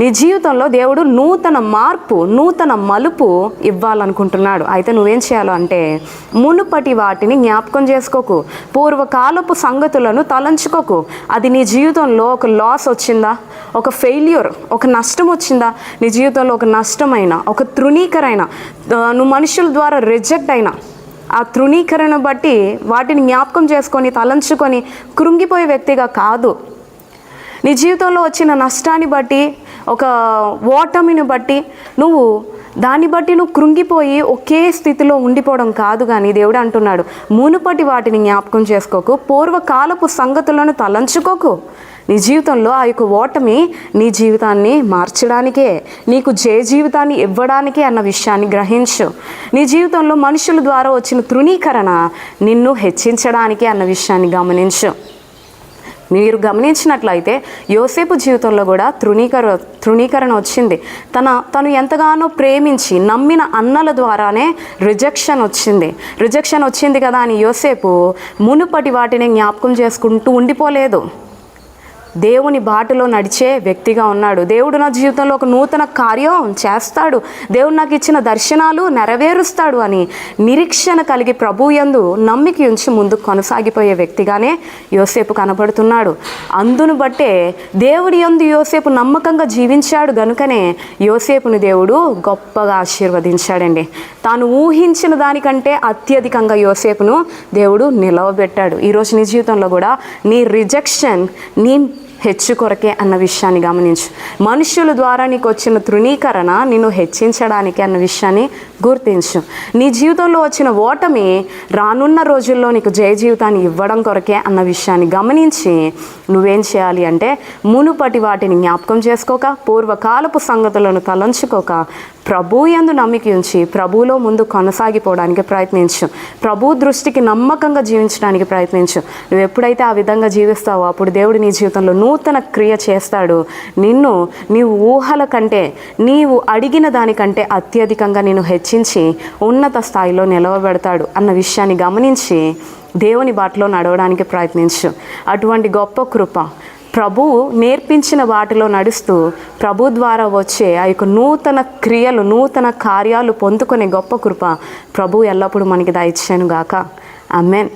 నీ జీవితంలో దేవుడు నూతన మార్పు నూతన మలుపు ఇవ్వాలనుకుంటున్నాడు. అయితే నువ్వేం చేయాలో అంటే మునుపటి వాటిని జ్ఞాపకం చేసుకోకు. పూర్వకాలపు సంగతులను తలంచుకోకు. అది నీ జీవితంలో ఒక లాస్ వచ్చిందా? ఒక ఫెయిల్యూర్ ఒక నష్టం వచ్చిందా? నీ జీవితంలో ఒక నష్టమైన ఒక తృణీకరైన నువ్వు మనుషుల ద్వారా రిజెక్ట్ అయినా ఆ తృణీకరణ బట్టి వాటిని జ్ఞాపకం చేసుకొని తలంచుకొని కృంగిపోయే వ్యక్తిగా కాదు. నీ జీవితంలో వచ్చిన నష్టాన్ని బట్టి ఒక ఓటమిని బట్టి నువ్వు దాన్ని బట్టి నువ్వు కృంగిపోయి ఒకే స్థితిలో ఉండిపోవడం కాదు కానీ దేవుడు అంటున్నాడు. మునుపటి వాటిని జ్ఞాపకం చేసుకోకు. పూర్వకాలపు సంగతులను తలంచుకోకు. నీ జీవితంలో ఆ యొక్క ఓటమి నీ జీవితాన్ని మార్చడానికే నీకు జయ జీవితాన్ని ఇవ్వడానికే అన్న విషయాన్ని గ్రహించు. నీ జీవితంలో మనుషుల ద్వారా వచ్చిన తృణీకరణ నిన్ను హెచ్చించడానికే అన్న విషయాన్ని గమనించు. మీరు గమనించినట్లయితే యోసేపు జీవితంలో కూడా తృణీకర తృణీకరణ వచ్చింది. తన తను ఎంతగానో ప్రేమించి నమ్మిన అన్నల ద్వారానే రిజెక్షన్ వచ్చింది. రిజెక్షన్ వచ్చింది కదా అని యోసేపు మునుపటి వాటిని జ్ఞాపకం చేసుకుంటూ ఉండిపోలేదు. దేవుని బాటలో నడిచే వ్యక్తిగా ఉన్నాడు. దేవుడు నా జీవితంలో ఒక నూతన కార్యం చేస్తాడు. దేవుడు నాకు ఇచ్చిన దర్శనాలు నెరవేరుస్తాడు అని నిరీక్షణ కలిగి ప్రభు యందు నమ్మిక ఉంచి ముందుకు కొనసాగిపోయే వ్యక్తిగానే యోసేపు కనబడుతున్నాడు. అందును బట్టే దేవుడి యందు యోసేపు నమ్మకంగా జీవించాడు గనుకనే యోసేపుని దేవుడు గొప్పగా ఆశీర్వదించాడండి. తాను ఊహించిన దానికంటే అత్యధికంగా యోసేపును దేవుడు నిలవబెట్టాడు. ఈరోజు నీ జీవితంలో కూడా నీ రిజెక్షన్ నీ హెచ్చు కొరకే అన్న విషయాన్ని గమనించు. మనుషుల ద్వారా నీకు వచ్చిన తృణీకరణ నిన్ను హెచ్చించడానికి అన్న విషయాన్ని గుర్తించు. నీ జీవితంలో వచ్చిన ఓటమి రానున్న రోజుల్లో నీకు జయ జీవితాన్ని ఇవ్వడం కొరకే అన్న విషయాన్ని గమనించి నువ్వేం చేయాలి అంటే మునుపటి వాటిని జ్ఞాపకం చేసుకోక పూర్వకాలపు సంగతులను తలంచుకోక ప్రభు ఎందు నమ్మిక ఉంచి ప్రభువులో ముందు కొనసాగిపోవడానికి ప్రయత్నించు. ప్రభు దృష్టికి నమ్మకంగా జీవించడానికి ప్రయత్నించు. నువ్వు ఎప్పుడైతే ఆ విధంగా జీవిస్తావో అప్పుడు దేవుడు నీ జీవితంలో నూతన క్రియ చేస్తాడు. నిన్ను నీవు ఊహల కంటే నీవు అడిగిన దానికంటే అత్యధికంగా నేను హెచ్చించి ఉన్నత స్థాయిలో నిలవబెడతాడు అన్న విషయాన్ని గమనించి దేవుని బాటలో నడవడానికి ప్రయత్నించు. అటువంటి గొప్ప కృప ప్రభువు నేర్పించిన వాటిలో నడుస్తూ ప్రభు ద్వారా వచ్చే ఆ యొక్క నూతన క్రియలు నూతన కార్యాలు పొందుకునే గొప్ప కృప ప్రభు ఎల్లప్పుడూ మనకి దయచేను గాక ఆమెన్.